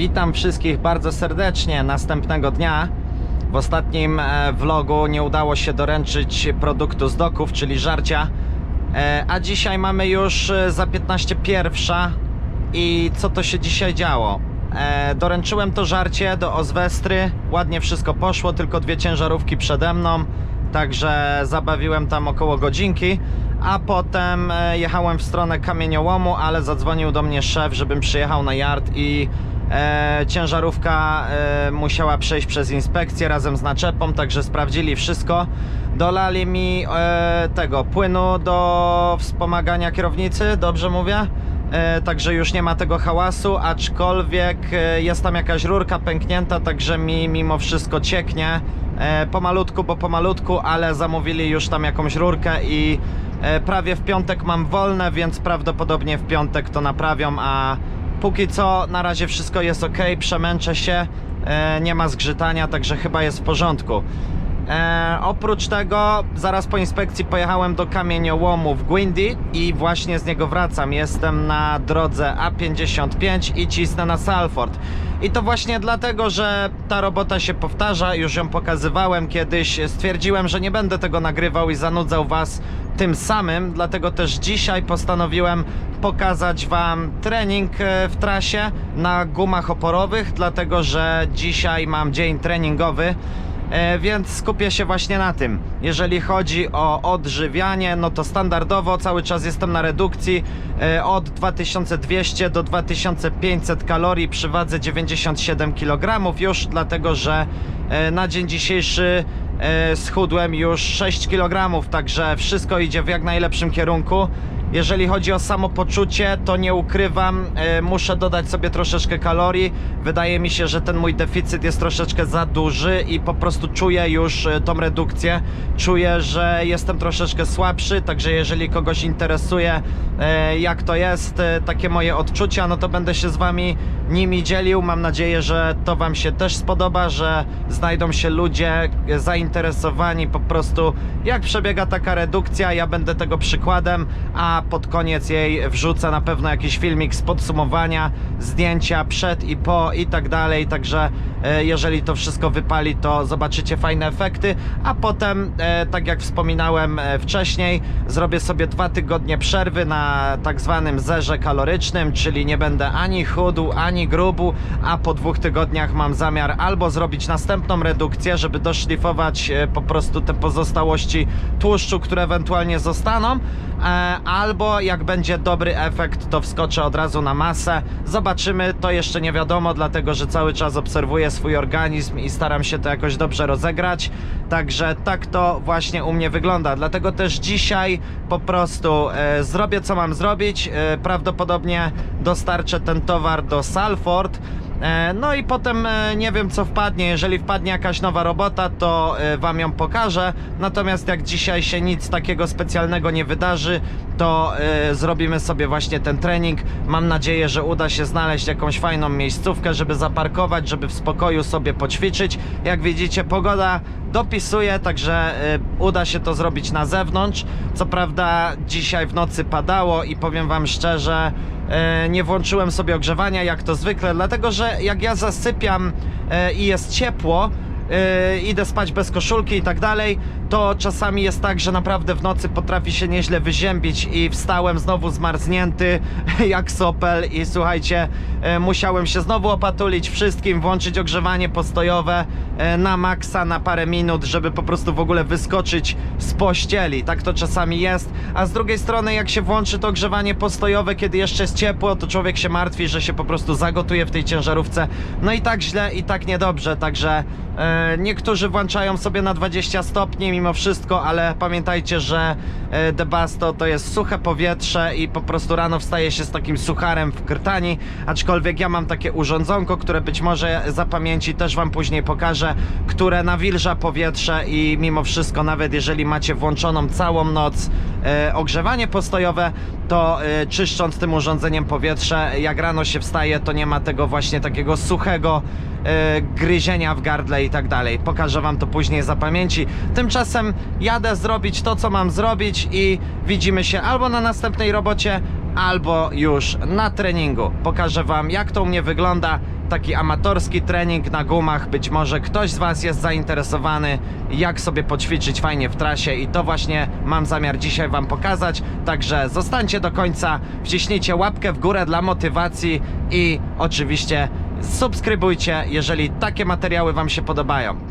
Witam wszystkich bardzo serdecznie następnego dnia. W ostatnim e, vlogu nie udało się doręczyć produktu z doków, czyli żarcia. E, a dzisiaj mamy już e, za 15 pierwsza i co to się dzisiaj działo? Doręczyłem to żarcie do Ozwestry, ładnie wszystko poszło, tylko dwie ciężarówki przede mną, także zabawiłem tam około godzinki, a potem jechałem w stronę kamieniołomu, ale zadzwonił do mnie szef, żebym przyjechał na yard i e, ciężarówka e, musiała przejść przez inspekcję razem z naczepą, także sprawdzili wszystko. Dolali mi e, tego płynu do wspomagania kierownicy, dobrze mówię? E, także już nie ma tego hałasu, aczkolwiek e, jest tam jakaś rurka pęknięta, także mi mimo wszystko cieknie. E, pomalutku, bo pomalutku, ale zamówili już tam jakąś rurkę i e, prawie w piątek mam wolne, więc prawdopodobnie w piątek to naprawią, a póki co na razie wszystko jest ok, przemęczę się, e, nie ma zgrzytania, także chyba jest w porządku. E, oprócz tego, zaraz po inspekcji pojechałem do kamieniołomu w Gwindy i właśnie z niego wracam. Jestem na drodze A55 i cisnę na Salford. I to właśnie dlatego, że ta robota się powtarza, już ją pokazywałem kiedyś. Stwierdziłem, że nie będę tego nagrywał i zanudzał Was tym samym, dlatego też dzisiaj postanowiłem pokazać Wam trening e, w trasie na gumach oporowych, dlatego że dzisiaj mam dzień treningowy. E, więc skupię się właśnie na tym. Jeżeli chodzi o odżywianie, no to standardowo cały czas jestem na redukcji e, od 2200 do 2500 kalorii przy wadze 97 kg już, dlatego że e, na dzień dzisiejszy schudłem już 6 kg, także wszystko idzie w jak najlepszym kierunku. Jeżeli chodzi o samopoczucie, to nie ukrywam, e, muszę dodać sobie troszeczkę kalorii. Wydaje mi się, że ten mój deficyt jest troszeczkę za duży i po prostu czuję już e, tą redukcję. Czuję, że jestem troszeczkę słabszy, także jeżeli kogoś interesuje, e, jak to jest, takie moje odczucia, no to będę się z Wami nimi dzielił. Mam nadzieję, że to Wam się też spodoba, że znajdą się ludzie zainteresowani po prostu, jak przebiega taka redukcja. Ja będę tego przykładem, a pod koniec jej wrzucę na pewno jakiś filmik z podsumowania, zdjęcia przed i po i tak dalej. Także e, jeżeli to wszystko wypali, to zobaczycie fajne efekty, a potem, e, tak jak wspominałem e, wcześniej, zrobię sobie dwa tygodnie przerwy na tak zwanym zerze kalorycznym, czyli nie będę ani chudł, ani grubu, a po dwóch tygodniach mam zamiar albo zrobić następną redukcję, żeby doszlifować po prostu te pozostałości tłuszczu, które ewentualnie zostaną, e, albo jak będzie dobry efekt, to wskoczę od razu na masę. Zobaczymy, to jeszcze nie wiadomo, dlatego że cały czas obserwuję swój organizm i staram się to jakoś dobrze rozegrać. Także tak to właśnie u mnie wygląda. Dlatego też dzisiaj po prostu e, zrobię co mam zrobić. E, prawdopodobnie dostarczę ten towar do Salford. E, No i potem e, nie wiem co wpadnie. Jeżeli wpadnie jakaś nowa robota, to e, wam ją pokażę. Natomiast jak dzisiaj się nic takiego specjalnego nie wydarzy, to zrobimy sobie właśnie ten trening. Mam nadzieję, że uda się znaleźć jakąś fajną miejscówkę, żeby zaparkować, żeby w spokoju sobie poćwiczyć. Jak widzicie, pogoda dopisuje, także e, uda się to zrobić na zewnątrz. Co prawda dzisiaj w nocy padało i powiem wam szczerze, e, nie włączyłem sobie ogrzewania jak to zwykle, dlatego że jak ja zasypiam e, i jest ciepło, idę spać bez koszulki i tak dalej, to czasami jest tak, że naprawdę w nocy potrafi się nieźle wyziębić i wstałem znowu zmarznięty jak sopel i słuchajcie, e, musiałem się znowu opatulić wszystkim, włączyć ogrzewanie postojowe e, na maksa na parę minut, żeby po prostu w ogóle wyskoczyć z pościeli. Tak to czasami jest, a z drugiej strony jak się włączy to ogrzewanie postojowe, kiedy jeszcze jest ciepło, to człowiek się martwi, że się po prostu zagotuje w tej ciężarówce. No i tak źle i tak niedobrze, także e, niektórzy włączają sobie na 20 stopni mimo wszystko, ale pamiętajcie, że Debasto to jest suche powietrze i po prostu rano wstaje się z takim sucharem w krtani, aczkolwiek ja mam takie urządzonko, które być może za pamięci też wam później pokażę, które nawilża powietrze i mimo wszystko nawet jeżeli macie włączoną całą noc e, ogrzewanie postojowe, to e, czyszcząc tym urządzeniem powietrze, jak rano się wstaje, to nie ma tego właśnie takiego suchego e, gryzienia w gardle i tak dalej. Pokażę wam to później za pamięci. Tymczasem jadę zrobić to, co mam zrobić i widzimy się albo na następnej robocie, albo już na treningu. Pokażę wam, jak to u mnie wygląda taki amatorski trening na gumach. Być może ktoś z Was jest zainteresowany, jak sobie poćwiczyć fajnie w trasie, i to właśnie mam zamiar dzisiaj Wam pokazać. Także zostańcie do końca, wciśnijcie łapkę w górę dla motywacji i oczywiście subskrybujcie, jeżeli takie materiały Wam się podobają.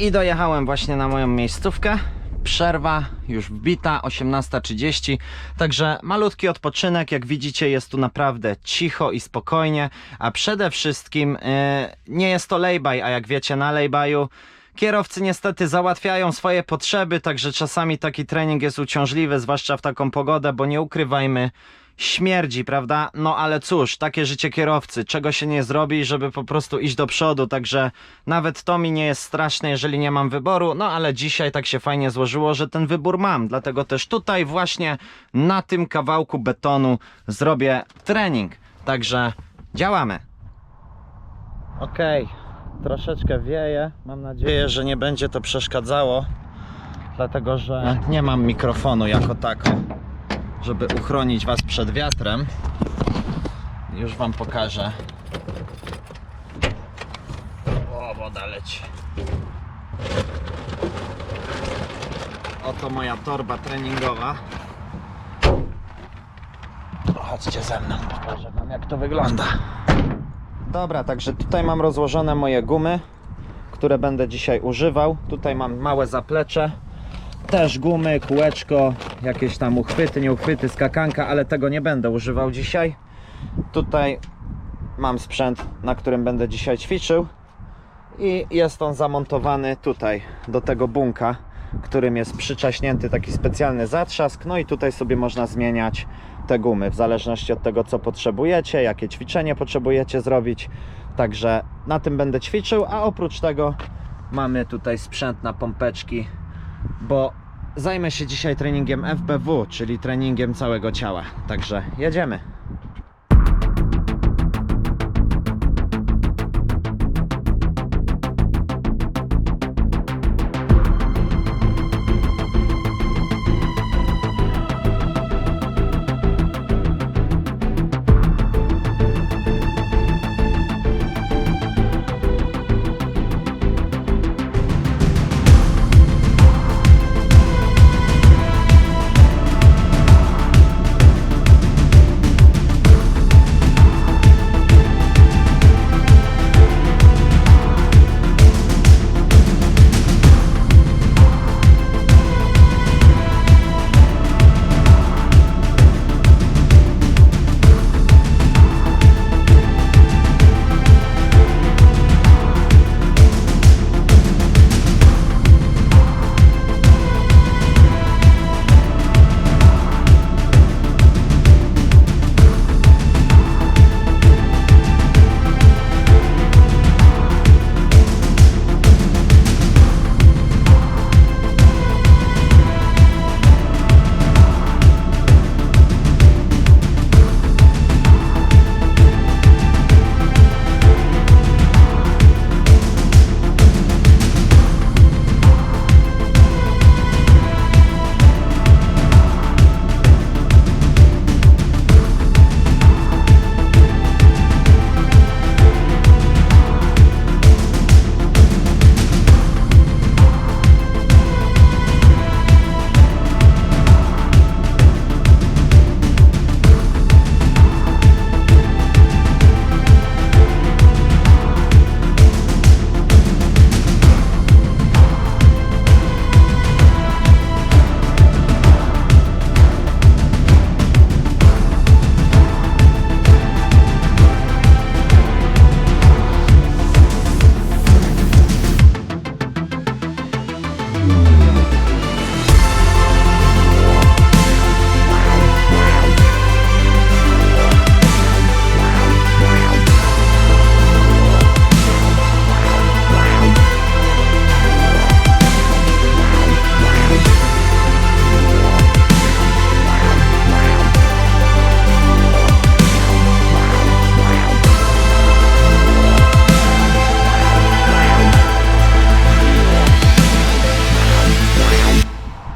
I dojechałem właśnie na moją miejscówkę. Przerwa już wbita, 18.30. Także malutki odpoczynek. Jak widzicie, jest tu naprawdę cicho i spokojnie. A przede wszystkim e, nie jest to lay-by, a jak wiecie, na lay-byu kierowcy niestety załatwiają swoje potrzeby. Także czasami taki trening jest uciążliwy, zwłaszcza w taką pogodę, bo nie ukrywajmy, śmierdzi, prawda? No ale cóż, takie życie kierowcy, czego się nie zrobi, żeby po prostu iść do przodu, także nawet to mi nie jest straszne, jeżeli nie mam wyboru, no ale dzisiaj tak się fajnie złożyło, że ten wybór mam, dlatego też tutaj właśnie na tym kawałku betonu zrobię trening, także działamy. Okej, troszeczkę wieje, mam nadzieję, że nie będzie to przeszkadzało, dlatego że nie mam mikrofonu jako tako żeby uchronić Was przed wiatrem. Już Wam pokażę. O, woda leci. Oto moja torba treningowa. Chodźcie ze mną, pokażę Wam jak to wygląda. Dobra, także tutaj mam rozłożone moje gumy, które będę dzisiaj używał. Tutaj mam małe zaplecze też gumy, kółeczko, jakieś tam uchwyty, nieuchwyty, skakanka, ale tego nie będę używał dzisiaj. Tutaj mam sprzęt, na którym będę dzisiaj ćwiczył i jest on zamontowany tutaj do tego bunka, którym jest przyczaśnięty taki specjalny zatrzask. No i tutaj sobie można zmieniać te gumy w zależności od tego, co potrzebujecie, jakie ćwiczenie potrzebujecie zrobić. Także na tym będę ćwiczył, a oprócz tego mamy tutaj sprzęt na pompeczki bo zajmę się dzisiaj treningiem FBW, czyli treningiem całego ciała. Także jedziemy.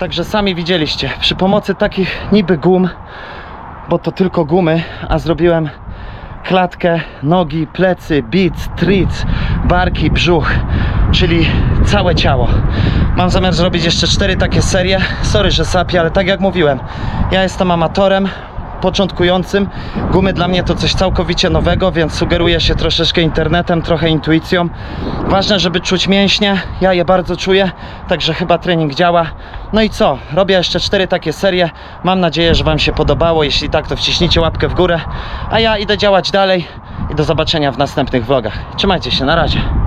Także sami widzieliście, przy pomocy takich niby gum, bo to tylko gumy, a zrobiłem klatkę, nogi, plecy, bic, tric, barki, brzuch, czyli całe ciało. Mam zamiar zrobić jeszcze cztery takie serie. Sorry, że sapię, ale tak jak mówiłem, ja jestem amatorem, początkującym. Gumy dla mnie to coś całkowicie nowego, więc sugeruję się troszeczkę internetem, trochę intuicją. Ważne, żeby czuć mięśnie. Ja je bardzo czuję, także chyba trening działa. No i co? Robię jeszcze cztery takie serie. Mam nadzieję, że Wam się podobało. Jeśli tak, to wciśnijcie łapkę w górę. A ja idę działać dalej i do zobaczenia w następnych vlogach. Trzymajcie się, na razie.